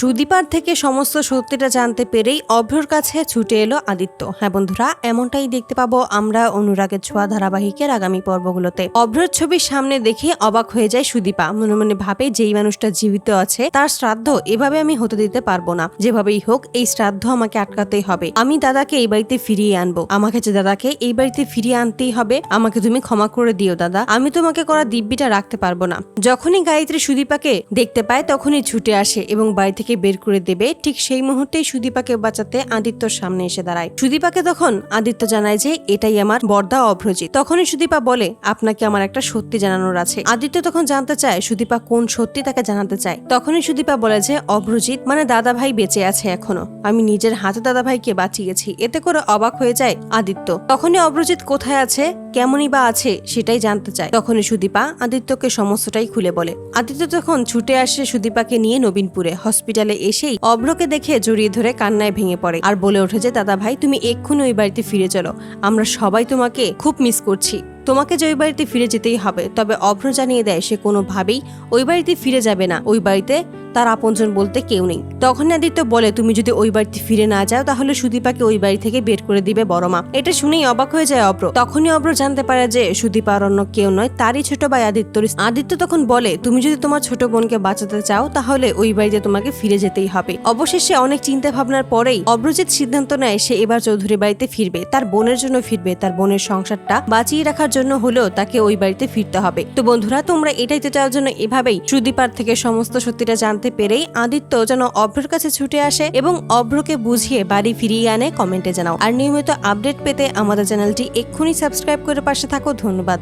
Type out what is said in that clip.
সুদীপার থেকে সমস্ত সত্যিটা জানতে পেরেই অভ্রর কাছে ছুটে এলো আদিত্য। হ্যাঁ বন্ধুরা, এমনটাই দেখতে পাবো আমরা অনুরাগের ছোঁয়া ধারাবাহিকের আগামী পর্বগুলোতে। অভ্রর ছবির সামনে দেখে অবাক হয়ে যায় সুদীপা। মনে মনে ভাবে যেই মানুষটা জীবিত আছে, তার শ্রাদ্ধ এভাবে আমি হতে দিতে পারব না। যেভাবেই হোক, এই শ্রাদ্ধ আমাকে আটকাতেই হবে। আমি দাদাকে এই বাড়িতে ফিরিয়ে আনব। আমাকে যে দাদাকে এই বাড়িতে ফিরিয়ে আনতেই হবে, আমাকে তুমি ক্ষমা করে দিও দাদা। আমি তোমাকে করা দিব্যিটা রাখতে পারব না। যখনই গায়ত্রী সুদীপাকে দেখতে পায়, তখনই ছুটে আসে এবং বাড়ি থেকে বের করে দেবে, ঠিক সেই মুহূর্তেই সুদীপাকে বাঁচাতে আদিত্যর সামনে এসে দাঁড়ায়। সুদীপাকে তখন আদিত্য জানায় যে, এটাই আমার বর্দা অভ্রজিৎ তখনই সুদীপা বলে, আপনাকে আমার একটা সত্যি জানানোর আছে। আদিত্য তখন জানতে চায়, সুদীপা কোন সত্যি তাকে জানাতে চায়। তখনই সুদীপা বলে যে অভ্রজিৎ মানে দাদা ভাই বেঁচে আছে এখনও। আমি নিজের হাতে দাদা ভাইকে বাঁচিয়েছি। এতে করে অবাক হয়ে যায় আদিত্য। তখনই অভ্রজিৎ কোথায় আছে, কেমনই বা আছে, সেটাই জানতে চায়। তখনই সুদীপা আদিত্যকে সমস্তটাই খুলে বলে। আদিত্য তখন ছুটে আসে সুদীপাকে নিয়ে নবীনপুরে। হসপিটালে এসেই অভ্রকে দেখে জড়িয়ে ধরে কান্নায় ভেঙে পড়ে। আর বলে ওঠে যে দাদা ভাই তুমি এক্ষুনি ওই বাড়িতে ফিরে চলো। আমরা সবাই তোমাকে খুব মিস করছি। তোমাকে যে ওই বাড়িতে ফিরে যেতেই হবে, তবে অভ্র জানিয়ে দেয় সে কোনোভাবেই ওই বাড়িতে ফিরে যাবে না। ওই বাড়িতে তার আপনজন বলতে কেউ নেই। তখন আদিত্য বলে, তুমি যদি ওই বাড়িতে ফিরে না যাও, তাহলে সুদীপাকে ওই বাড়ি থেকে বের করে দিবে বড় মা এটা শুনেই অবাক হয়ে যায় অভ্র। তখনই অভ্র জানতে পারে যে সুদীপা আর অন্য কেউ নয়, তারই ছোট ভাই আদিত্যর আদিত্য তখন বলে, তুমি যদি তোমার ছোট বোনকে বাঁচাতে চাও, তাহলে ওই বাড়িতে তোমাকে ফিরে যেতেই হবে। অবশেষে অনেক চিন্তা ভাবনার পরেই অভ্রজিৎ সিদ্ধান্ত নেয়, সে এবার চৌধুরী বাড়িতে ফিরবে। তার বোনের জন্য ফিরবে। তার বোনের সংসারটা বাঁচিয়ে রাখার জন্য হলেও তাকে ওই বাড়িতে ফিরতে হবে। তো বন্ধুরা, তোমরা এটাই চাওয়ার জন্য এভাবেই সুদীপার থেকে সমস্ত সত্যিটা জানতে পেরেই আদিত্য যেন অভ্রর কাছে ছুটে আসে এবং অভ্রকে বুঝিয়ে বাড়ি ফিরিয়ে আনে কমেন্টে জানাও। আর নিয়মিত আপডেট পেতে আমাদের চ্যানেলটি এক্ষুনি সাবস্ক্রাইব করে পাশে থাকো। ধন্যবাদ।